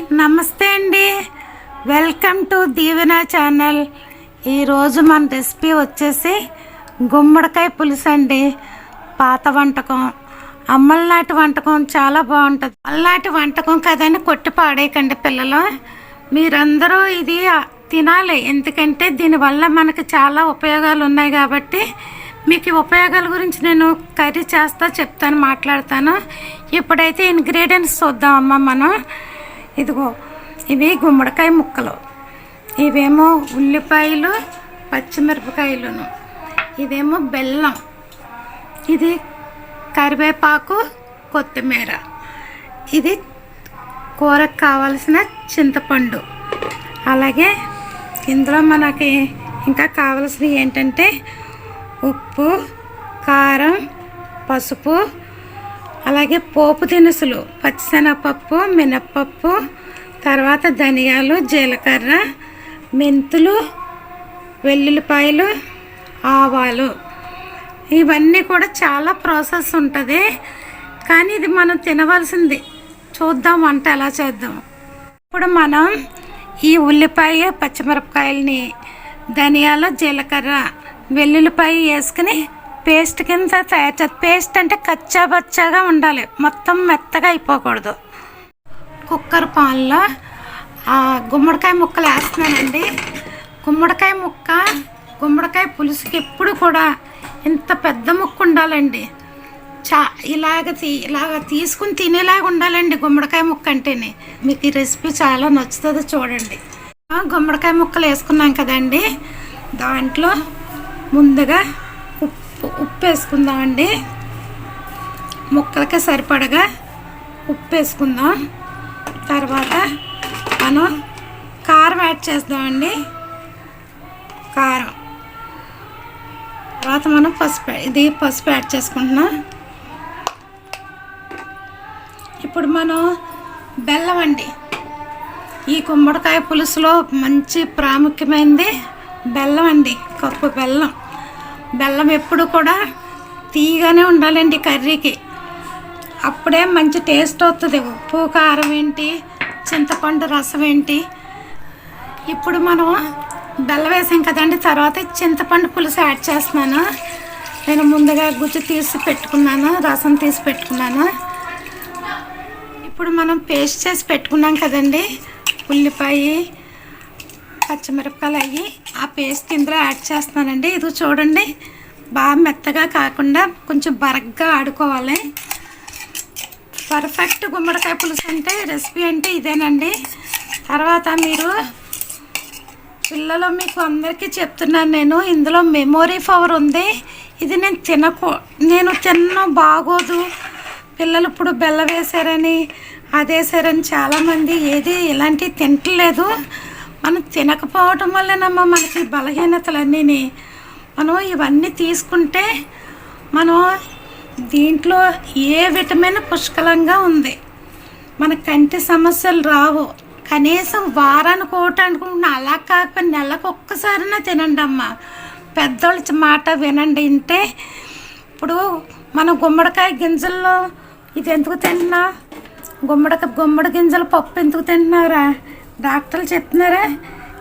నమస్తే అండి. Welcome to Deevena channel ఈరోజు మన రెసిపీ వచ్చేసి గుమ్మడికాయ పులుసు అండి. పాత వంటకం. అమ్మలనాటి వంటకం చాలా బాగుంటుంది. అమ్మలనాటి వంటకం కదని కొట్టి పాడేయకండి పిల్లలు. మీరందరూ ఇది తినాలి. ఎందుకంటే దీనివల్ల మనకి చాలా ఉపయోగాలు ఉన్నాయి కాబట్టి మీకు ఉపయోగాల గురించి నేను కర్రీ చేస్తా చెప్తాను మాట్లాడతాను. ఇప్పుడైతే ఇంగ్రీడియంట్స్ చూద్దామమ్మా మనం. ఇదిగో ఇవి గుమ్మడికాయ ముక్కలు. ఇవేమో ఉల్లిపాయలు పచ్చిమిరపకాయలును. ఇదేమో బెల్లం. ఇది కరివేపాకు కొత్తిమీర. ఇది కూరకు కావలసిన చింతపండు. అలాగే ఇందులో మనకి ఇంకా కావలసినవి ఏంటంటే ఉప్పు కారం పసుపు అలాగే పోపు దినుసులు పచ్చిశనగపప్పు మినప్పప్పు తర్వాత ధనియాలు జీలకర్ర మెంతులు వెల్లుల్లిపాయలు ఆవాలు. ఇవన్నీ కూడా చాలా ప్రాసెస్ ఉంటుంది. కానీ ఇది మనం తినవలసింది. చూద్దాం వంట ఎలా చేద్దాం. ఇప్పుడు మనం ఈ ఉల్లిపాయ పచ్చిమిరపకాయలని ధనియాలు జీలకర్ర వెల్లుల్లిపాయ వేసుకుని పేస్ట్ కింద తయారు చేస్తాం పేస్ట్ అంటే కచ్చా బచ్చాగా ఉండాలి. మొత్తం మెత్తగా అయిపోకూడదు. కుక్కర్ పాన్లో గుమ్మడికాయ ముక్కలు వేస్తున్నానండి. గుమ్మడికాయ ముక్క గుమ్మడికాయ పులుసుకి ఎప్పుడు కూడా ఇంత పెద్ద ముక్క ఉండాలండి. చా ఇలాగ తీ ఇలాగ తీసుకుని తినేలాగా ఉండాలండి గుమ్మడికాయ ముక్క అంటేనే. మీకు ఈ రెసిపీ చాలా నచ్చుతుంది చూడండి. గుమ్మడికాయ ముక్కలు వేసుకున్నాం కదండి. దాంట్లో ముందుగా ఉప్పు ఉప్పు వేసుకుందామండి ముక్కలకి సరిపడగా ఉప్పు వేసుకుందాం తర్వాత మనం కారం యాడ్ చేద్దామండి. కారం. తర్వాత మనం పసుపు ఇది పసుపు యాడ్ చేసుకుంటున్నాం. ఇప్పుడు మనం బెల్లం అండి. ఈ గుమ్మడికాయ పులుసులో మంచి ప్రాముఖ్యమైనది బెల్లం అండి కప్పు బెల్లం. బెల్లం ఎప్పుడు కూడా తీయగానే ఉండాలండి కర్రీకి. అప్పుడే మంచి టేస్ట్ వస్తుంది ఉప్పు కారం ఏంటి చింతపండు రసం ఏంటి. ఇప్పుడు మనం బెల్లం వేసాం కదండి తర్వాత చింతపండు పులుసు యాడ్ చేస్తున్నాను. నేను ముందుగా గుజ్జు తీసి పెట్టుకున్నాను రసం తీసి పెట్టుకున్నాను. ఇప్పుడు మనం పేస్ట్ చేసి పెట్టుకున్నాం కదండి ఉల్లిపాయ పచ్చిమిరపకాయలు అవి ఆ పేస్ట్ ఇందులో యాడ్ చేస్తున్నానండి. ఇది చూడండి. బాగా మెత్తగా కాకుండా కొంచెం బరగ్గా ఆడుకోవాలి. పర్ఫెక్ట్ గుమ్మడికాయ పులుసు అంటే రెసిపీ అంటే ఇదేనండి. తర్వాత మీరు పిల్లలు మీకు అందరికీ చెప్తున్నాను నేను. ఇందులో మెమొరీ పవర్ ఉంది. ఇది నేను తినకో నేను తిన్న బాగోదు. పిల్లలు ఇప్పుడు బెల్ల వేశారని అదేసారని చాలామంది ఏది ఇలాంటివి తింటలేదు. మనం తినకపోవటం వల్లనమ్మా మనకి బలహీనతలన్నీ మనం ఇవన్నీ తీసుకుంటే మనం దీంట్లో ఏ విటమిన్ పుష్కలంగా ఉంది? మన కంటి సమస్యలు రావు. కనీసం వారానికి ఒకటి అనుకుంటున్నా అలా కాకపోతే నెలకు ఒక్కసారైనా తినండి అమ్మ పెద్దోళ్ళ మాట వినండి ఇంటే ఇప్పుడు మన గుమ్మడికాయ గింజల్లో ఇది ఎందుకు తిన్నా? గుమ్మడికాయ గుమ్మడి గింజల పప్పు ఎందుకు తింటున్నారా డాక్టర్లు చెప్తున్నారా?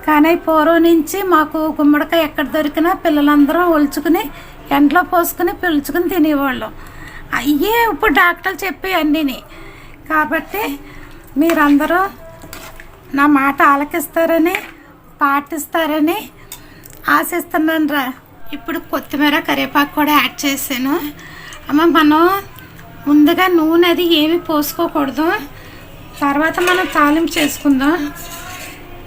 కానీ పూర్వం నుంచి మాకు గుమ్మడికాయ ఎక్కడ దొరికినా పిల్లలందరం ఒలుచుకుని ఎండలో పోసుకుని పిలుచుకుని తినేవాళ్ళం. అయ్యే ఇప్పుడు డాక్టర్లు చెప్పే అన్నీని. కాబట్టి మీరందరూ నా మాట ఆలకిస్తారని పాటిస్తారని ఆశిస్తున్నాను రా. ఇప్పుడు కొత్తిమీర కరివేపాకు కూడా యాడ్ చేశాను. అమ్మ మనం ముందుగా నూనె అది ఏమి పోసుకోకూడదు. తర్వాత మనం తాలింపు చేసుకుందాం.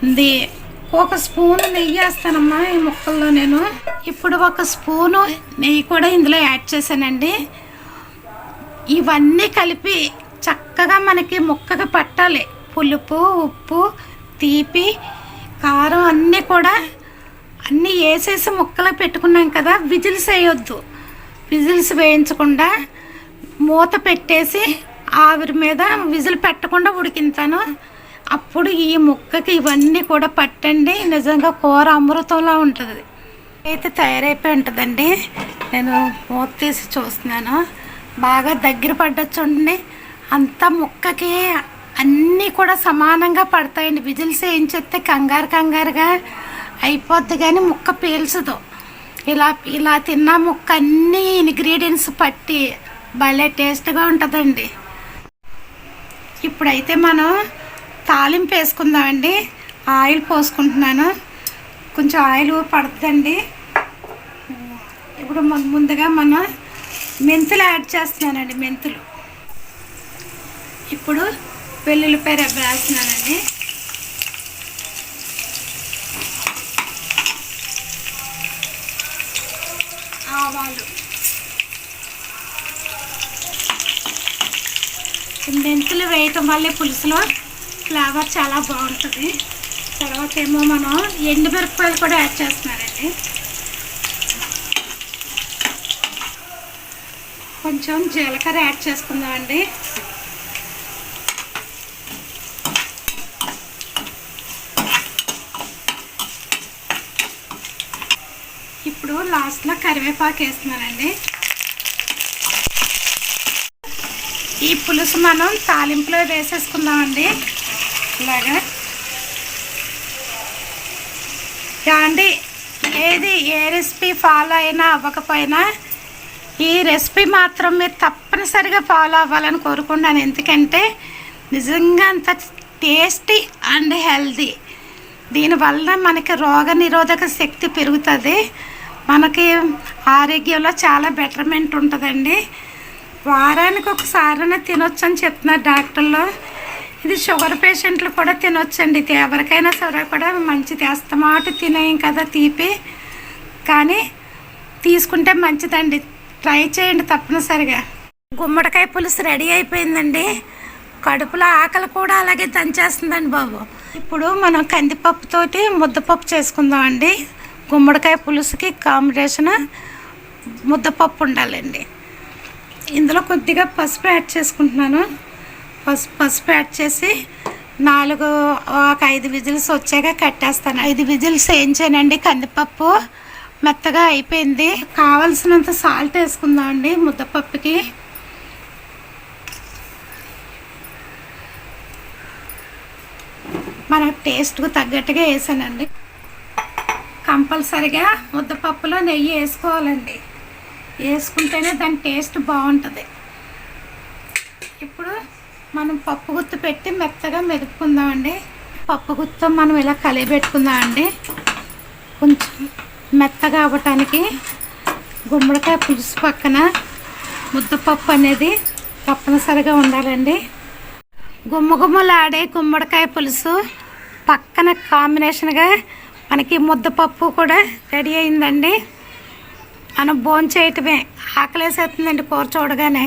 ఇది ఒక స్పూన్ నెయ్యి వేస్తానమ్మా ఈ ముక్కల్లో నేను. ఇప్పుడు ఒక స్పూను నెయ్యి కూడా ఇందులో యాడ్ చేశానండి. ఇవన్నీ కలిపి చక్కగా మనకి ముక్కగా పట్టాలి. పులుపు ఉప్పు తీపి కారం అన్నీ కూడా. అన్నీ వేసేసి ముక్కలు పెట్టుకున్నాం కదా విజిల్స్ వేయొద్దు. విజిల్స్ వేయించకుండా మూత పెట్టేసి ఆవిరి మీద విజిల్ పెట్టకుండా ఉడికింతాను అప్పుడు ఈ ముక్కకి ఇవన్నీ కూడా పట్టండి. నిజంగా కూర అమృతంలా ఉంటుంది. అయితే తయారైపోయి ఉంటుందండి. నేను మూత తీసి చూస్తున్నాను. బాగా దగ్గర పడ్డొచ్చు అంత ముక్కకి అన్నీ కూడా సమానంగా పడతాయండి. విజిల్స్ ఏం చెప్తే కంగారు కంగారుగా అయిపోద్ది కానీ ముక్క పీల్చదు. ఇలా ఇలా తిన్న ముక్క అన్ని ఇంగ్రీడియంట్స్ పట్టి భలే టేస్ట్గా ఉంటుందండి. ఇప్పుడైతే మనం తాలింపు వేసుకుందామండి. ఆయిల్ పోసుకుంటున్నాను. కొంచెం ఆయిల్ పడుతుందండి ఇప్పుడు ముందుగా మనం మెంతులు యాడ్ చేస్తున్నానండి మెంతులు. ఇప్పుడు వెల్లుల్లిపాయ రెబ్బ వేస్తున్నానండి ఆవాలు. మెంతులు వేయటం వల్ల పులుసులో ఫ్లేవర్ చాలా బాగుంటుంది. తర్వాత ఏమో మనం ఎండుమిరపకాయలు కూడా యాడ్ చేస్తున్నానండి కొంచెం జీలకర్ర యాడ్ చేసుకుందామండి. ఇప్పుడు లాస్ట్లో కరివేపాకు వేస్తున్నానండి. ఈ పులుసు మనం తాలింపులో వేసేసుకుందామండి. ఇలాగా అండి ఏది ఏ రెసిపీ ఫాలో అయినా అవ్వకపోయినా ఈ రెసిపీ మాత్రం మీరు తప్పనిసరిగా ఫాలో అవ్వాలని కోరుకున్నాను ఎందుకంటే నిజంగా అంత టేస్టీ అండ్ హెల్దీ దీనివల్ల మనకి రోగ నిరోధక శక్తి పెరుగుతుంది. మనకి ఆరోగ్యంలో చాలా బెటర్మెంట్ ఉంటుందండి. వారానికి ఒకసారైనా తినొచ్చు అని చెప్తున్నారు డాక్టర్లు. ఇది షుగర్ పేషెంట్లు కూడా తినొచ్చండి. ఇది ఎవరికైనా సరే కూడా మంచిది. అస్తమాట తినేయం కదా తీపి. కానీ తీసుకుంటే మంచిదండి. ట్రై చేయండి తప్పనిసరిగా. గుమ్మడికాయ పులుసు రెడీ అయిపోయిందండి. కడుపులో ఆకలి కూడా అలాగే దంచేస్తుందండి బాబు. ఇప్పుడు మనం కందిపప్పుతోటి ముద్దపప్పు చేసుకుందామండి. గుమ్మడికాయ పులుసుకి కాంబినేషన్ ముద్దపప్పు ఉండాలండి. ఇందులో కొద్దిగా పసుపు యాడ్ చేసుకుంటున్నాను. పసుపు పసుపు యాడ్ చేసి నాలుగు ఒక ఐదు విజిల్స్ వచ్చాక కట్టేస్తాను. ఐదు విజిల్స్ వేయించానండి కందిపప్పు మెత్తగా అయిపోయింది. కావలసినంత సాల్ట్ వేసుకుందామండి ముద్దపప్పుకి. మన టేస్ట్కు తగ్గట్టుగా వేసానండి. కంపల్సరిగా ముద్దపప్పులో నెయ్యి వేసుకోవాలండి. వేసుకుంటేనే దాని టేస్ట్ బాగుంటుంది. ఇప్పుడు మనం పప్పు గుత్తు పెట్టి మెత్తగా మెదుపుకుందామండి. పప్పు గుత్తో మనం ఇలా కలిపెట్టుకుందామండి. కొంచెం మెత్తగా అవ్వటానికి గుమ్మడికాయ పులుసు పక్కన ముద్దపప్పు అనేది తప్పనిసరిగా ఉండాలండి. గుమ్మగుమ్మలాడే గుమ్మడికాయ పులుసు పక్కన కాంబినేషన్గా మనకి ముద్దపప్పు కూడా రెడీ అయిందండి. మనం భోంచేయటమే ఆకలేసేస్తుందండి కూర చూడగానే.